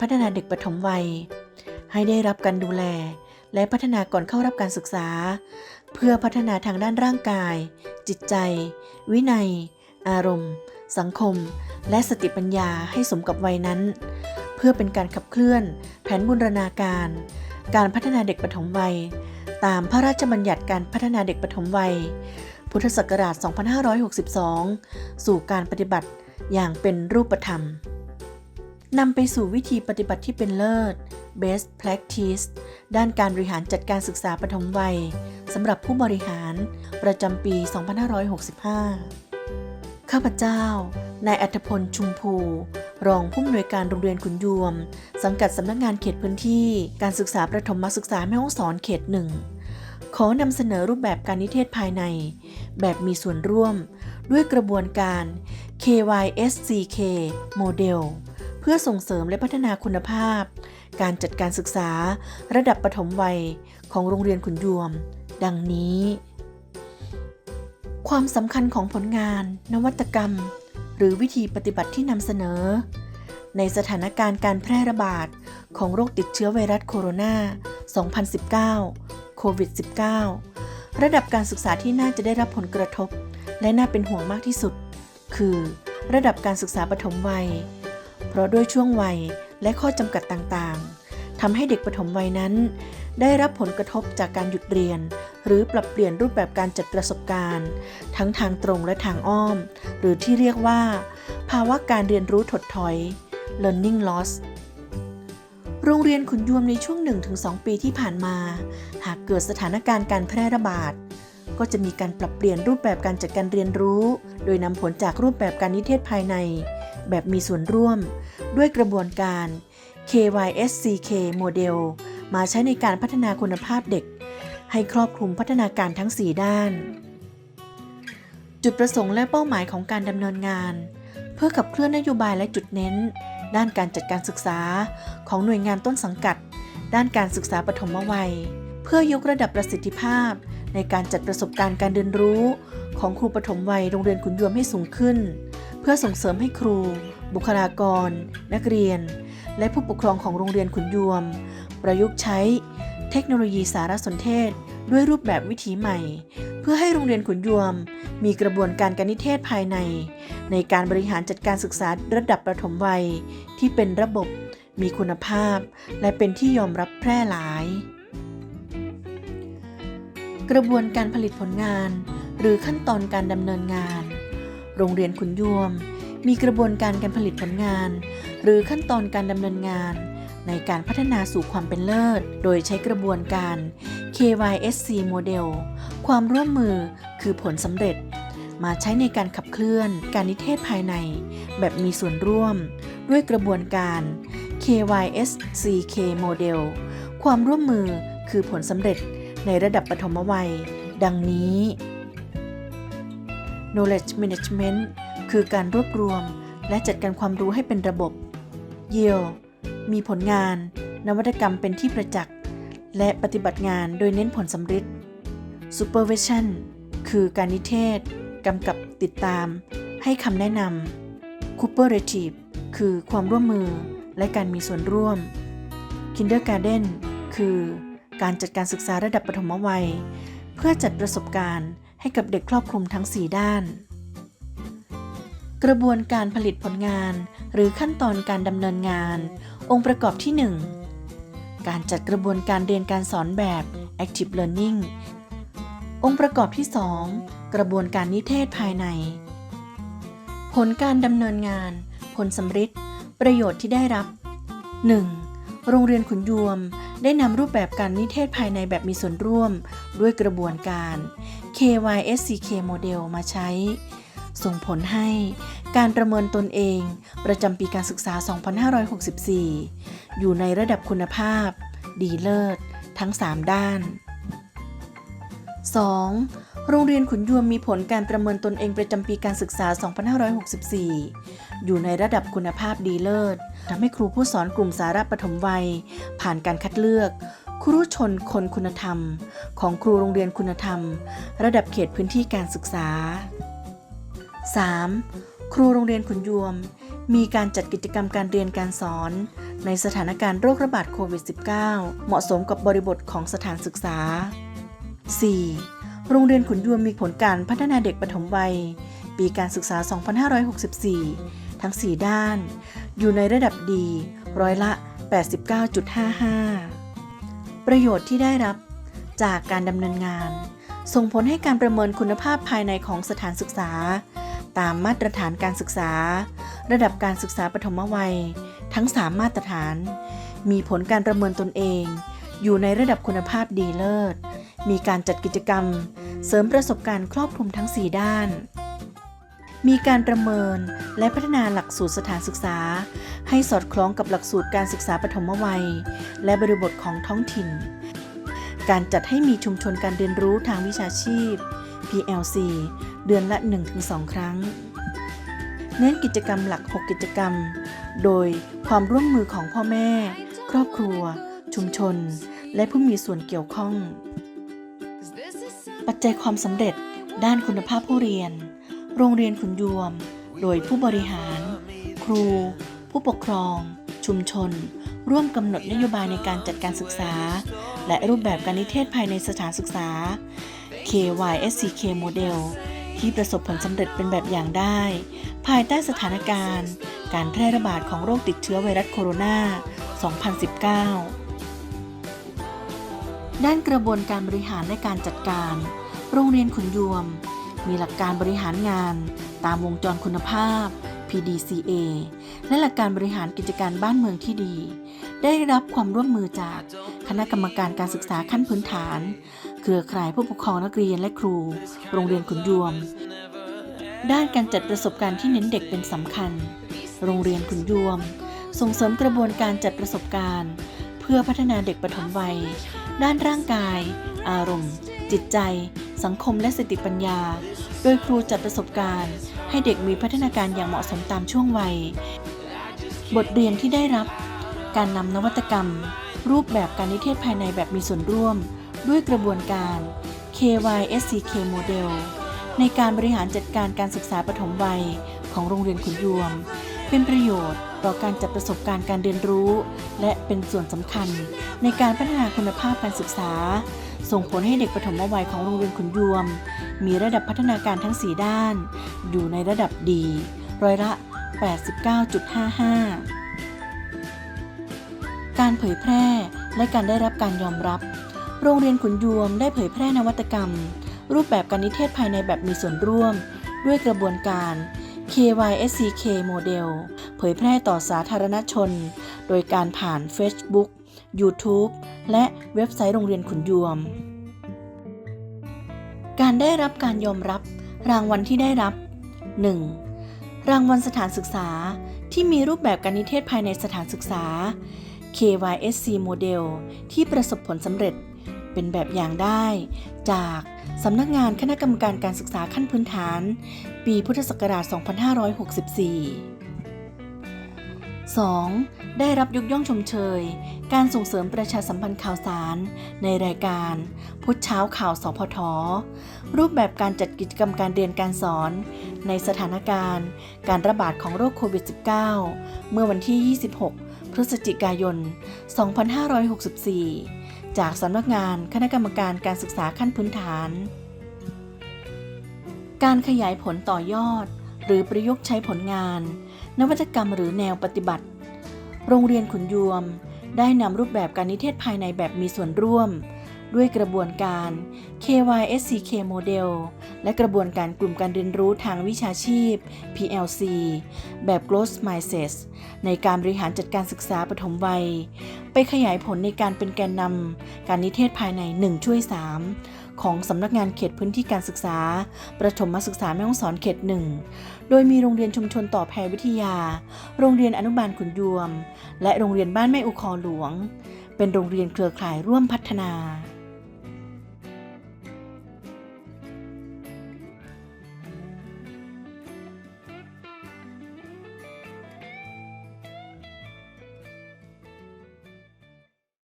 พัฒนาเด็กปฐมวัย ให้ได้รับการดูแล และพัฒนาก่อนเข้ารับการศึกษา เพื่อพัฒนาทางด้านร่างกาย จิตใจ วินัย อารมณ์ สังคม และสติปัญญาให้สมกับวัยนั้น เพื่อเป็นการขับเคลื่อน แผนบูรณาการ การพัฒนาเด็กปฐมวัย ตามพระราชบัญญัติการพัฒนาเด็กปฐมวัย พุทธศักราช 2562 สู่การปฏิบัติอย่างเป็นรูปธรรม นำไปสู่วิธีปฏิบัติที่เป็นเลิศ best practice ด้านการบริหารจัดการศึกษาปฐมวัยสำหรับผู้บริหารประจำปี 2565 ข้าพเจ้า นายอัธพลชุมพูรองผู้อำนวยการโรงเรียนขุนยวม สังกัดสำนักงานเขตพื้นที่ การศึกษาประถมศึกษาแม่ฮ่องสอนเขตหนึ่งขอนำเสนอรูปแบบการนิเทศภายใน แบบมีส่วนร่วม ด้วยกระบวนการ KYSCK โมเดล เพื่อส่งเสริมและพัฒนาคุณภาพ การจัดการศึกษาระดับปฐมวัยของโรงเรียนขุนยวม ดังนี้ ความสำคัญของผลงาน นวัตกรรม หรือวิธีปฏิบัติที่นำเสนอ ในสถานการณ์การแพร่ระบาดของโรคติดเชื้อไวรัสโคโรนา 2019 โควิด -19 ระดับการศึกษาที่น่าจะได้รับผลกระทบ และน่าเป็นห่วงมากที่สุด คือ ระดับการศึกษาปฐมวัย เพราะด้วยช่วงวัยและข้อจำกัดต่างๆทำให้เด็กปฐมวัยนั้น ได้รับผลกระทบจากการหยุดเรียน หรือปรับเปลี่ยนรูปแบบการจัดประสบการณ์ ทั้งทางตรงและทางอ้อม หรือที่เรียกว่า ภาวะการเรียนรู้ถดถอย learning loss โรงเรียนขุนยวมในช่วง 1-2 ปีที่ผ่านมา หากเกิดสถานการณ์การแพร่ระบาด ก็จะมีการปรับเปลี่ยนรูปแบบการจัดการเรียนรู้ โดยนำผลจากรูปแบบการนิเทศภายใน แบบมีส่วนร่วม ด้วยกระบวนการ KYSCK โมเดลมาใช้ในการพัฒนาคุณภาพเด็ก ให้ครอบคลุมพัฒนาการทั้ง 4 ด้าน จุดประสงค์และเป้าหมายของการดำเนินงาน เพื่อขับเคลื่อนนโยบายและจุดเน้น ด้านการจัดการศึกษาของหน่วยงานต้นสังกัด ด้านการศึกษาปฐมวัย เพื่อยกระดับประสิทธิภาพ ในการจัดประสบการณ์การเรียนรู้ ของครูปฐมวัยโรงเรียนขุนยวมให้สูงขึ้น เพื่อส่งเสริมให้ครู บุคลากร นักเรียน และผู้ปกครองของโรงเรียนขุนยวม ประยุกต์ใช้เทคโนโลยีสารสนเทศ ด้วยรูปแบบวิถีใหม่ เพื่อให้โรงเรียนขุนยวม มีกระบวนการการนิเทศภายใน ในการบริหารจัดการศึกษาระดับประถมวัย ที่เป็นระบบ มีคุณภาพ และเป็นที่ยอมรับแพร่หลาย กระบวนการผลิตผลงาน หรือขั้นตอนการดำเนินงาน โรงเรียนขุนยวม มีกระบวนการการผลิตผลงาน หรือขั้นตอนการดำเนินงาน ในการพัฒนาสู่ความเป็นเลิศ โดยใช้กระบวนการ KYSC โมเดลความร่วมมือคือผลสำเร็จ มาใช้ในการขับเคลื่อนการนิเทศภายใน แบบมีส่วนร่วม ด้วยกระบวนการ KYSCK โมเดลความร่วมมือคือผลสำเร็จในระดับปฐมวัย ดังนี้ knowledge management คือการรวบรวม และจัดการความรู้ให้เป็นระบบ yield มีผลงาน นวัตกรรมเป็นที่ประจักษ์ และปฏิบัติงานโดยเน้นผลสำเร็จ supervision คือการนิเทศ กำกับติดตาม ให้คำแนะนำ cooperative คือความร่วมมือและการมีส่วนร่วม kindergarten คือการจัดการศึกษาระดับปฐมวัย เพื่อจัดประสบการณ์ ให้กับเด็กครอบคลุมทั้ง 4 ด้าน กระบวนการผลิตผลงานหรือขั้นตอนการดำเนินงาน องค์ประกอบที่ 1 การจัดกระบวนการเรียนการสอนแบบ active learning องค์ประกอบที่ 2 กระบวนการนิเทศภายใน ผลการดำเนินงาน ผลสำฤทธิ์ประโยชน์ที่ได้รับ 1. โรงเรียนขุนยวม ได้นำรูปแบบการนิเทศภายในแบบมีส่วนร่วม ด้วยกระบวนการ KYSCK โมเดลมาใช้ ส่งผลให้การประเมินตนเองประจำปีการศึกษา 2564 อยู่ในระดับคุณภาพ ดีเลิศ ทั้ง 3 ด้าน 2. โรงเรียนขุนยวมมีผลการประเมินตนเองประจำปีการศึกษา 2564 อยู่ในระดับคุณภาพดีเลิศทำให้ครูผู้สอนกลุ่มสาระปฐมวัย ผ่านการคัดเลือก ครูชนคนคุณธรรม ของครูโรงเรียนคุณธรรม ระดับเขตพื้นที่การศึกษา 3. ครูโรงเรียนขุนยวม มีการจัดกิจกรรมการเรียนการสอน ในสถานการณ์โรคระบาดโควิด -19 เหมาะสมกับบริบทของสถานศึกษา 4. โรงเรียนขุนยวมมีผลการพัฒนาเด็กปฐมวัย ปีการศึกษา 2564 ทั้ง 4 ด้าน อยู่ในระดับดี ร้อยละ 89.55 ประโยชน์ที่ได้รับจากการดำเนินงาน ส่งผลให้การประเมินคุณภาพภายในของสถานศึกษา ตามมาตรฐานการศึกษา ระดับการศึกษาปฐมวัย ทั้ง 3 มาตรฐาน มีผลการประเมินตนเอง อยู่ในระดับคุณภาพดีเลิศ มีการจัดกิจกรรม เสริมประสบการณ์ครอบคลุมทั้ง 4 ด้านมีการประเมินและพัฒนาหลักสูตรสถานศึกษา ให้สอดคล้องกับหลักสูตรการศึกษาปฐมวัย และบริบทของท้องถิ่น การจัดให้มีชุมชนการเรียนรู้ทางวิชาชีพ PLC เดือนละ 1-2 ครั้ง เน้นกิจกรรมหลัก 6 กิจกรรม โดยความร่วมมือของพ่อแม่ ครอบครัว ชุมชน และผู้มีส่วนเกี่ยวข้อง ปัจจัยความสำเร็จด้านคุณภาพผู้เรียน โรงเรียนขุนยวม โดยผู้บริหาร ครู ผู้ปกครอง ชุมชน ร่วมกำหนดนโยบายในการจัดการศึกษา และรูปแบบการนิเทศภายในสถานศึกษา KYSCK โมเดลที่ประสบผลสำเร็จเป็นแบบอย่างได้ ภายใต้สถานการณ์ การแพร่ระบาดของโรคติดเชื้อไวรัสโคโรนา 2019 ด้านกระบวนการบริหารและการจัดการ โรงเรียนขุนยวม มีหลักการบริหารงาน ตามวงจรคุณภาพ PDCA และหลักการบริหารกิจการบ้านเมืองที่ดี ได้รับความร่วมมือจากคณะกรรมการการศึกษาขั้นพื้นฐาน เครือข่ายผู้ปกครองนักเรียนและครู โรงเรียนขุนยวม ด้านการจัดประสบการณ์ที่เน้นเด็กเป็นสำคัญ โรงเรียนขุนยวม ส่งเสริมกระบวนการจัดประสบการณ์ เพื่อพัฒนาเด็กปฐมวัย ด้านร่างกาย อารมณ์ จิตใจ สังคมและสติปัญญา โดยครูจัดประสบการณ์ ให้เด็กมีพัฒนาการอย่างเหมาะสมตามช่วงวัย บทเรียนที่ได้รับ การนำนวัตกรรม รูปแบบการนิเทศภายในแบบมีส่วนร่วม ด้วยกระบวนการ KYSCK โมเดลในการบริหารจัดการการศึกษาปฐมวัย ของโรงเรียนขุนยวม เป็นประโยชน์ต่อการจัดประสบการณ์การเรียนรู้ และเป็นส่วนสำคัญในการพัฒนาคุณภาพการศึกษา ส่งผลให้เด็กปฐมวัยของโรงเรียนขุนยวม มีระดับพัฒนาการทั้ง 4 ด้าน อยู่ในระดับดี ร้อยละ 89.55 การเผยแพร่และการได้รับการยอมรับ โรงเรียนขุนยวมได้เผยแพร่นวัตกรรม รูปแบบการนิเทศภายในแบบมีส่วนร่วม ด้วยกระบวนการ KYSCK โมเดลเผยแพร่ต่อสาธารณชน โดยการผ่าน Facebook YouTube และเว็บไซต์โรงเรียนขุนยวม การได้รับการยอมรับรางวัลที่ได้รับ 1. รางวัลสถานศึกษาที่มีรูปแบบการนิเทศภายในสถานศึกษา KYSC โมเดลที่ประสบผลสำเร็จเป็นแบบอย่างได้ จากสำนักงานคณะกรรมการการศึกษาขั้นพื้นฐาน ปีพุทธศักราช 2564 2. ได้รับยกย่องชมเชย การส่งเสริมประชาสัมพันธ์ข่าวสาร ในรายการพุทธเช้าข่าวสพท รูปแบบการจัดกิจกรรมการเรียนการสอน ในสถานการณ์ การระบาดของโรคโควิด -19 เมื่อวันที่ 26 พฤศจิกายน 2564 จากสำนักงานคณะกรรมการการศึกษาขั้นพื้นฐาน การขยายผลต่อยอด หรือประยุกต์ใช้ผลงาน นวัตกรรมหรือแนวปฏิบัติ โรงเรียนขุนยวม ได้นำรูปแบบการนิเทศภายในแบบมีส่วนร่วม ด้วยกระบวนการ KYSCK โมเดลและกระบวนการกลุ่มการเรียนรู้ทางวิชาชีพ PLC แบบ Growth Mindset ในการบริหารจัดการศึกษาปฐมวัย ไปขยายผลในการเป็นแกนนำการนิเทศภายใน 1 ช่วย 3 ของสำนักงานเขตพื้นที่การศึกษา ประถมศึกษาแม่ฮ่องสอนเขตหนึ่ง โดยมีโรงเรียนชุมชนต่อแพรวิทยา โรงเรียนอนุบาลขุนยวม และโรงเรียนบ้านแม่อุคอหลวง เป็นโรงเรียนเครือข่ายร่วมพัฒนา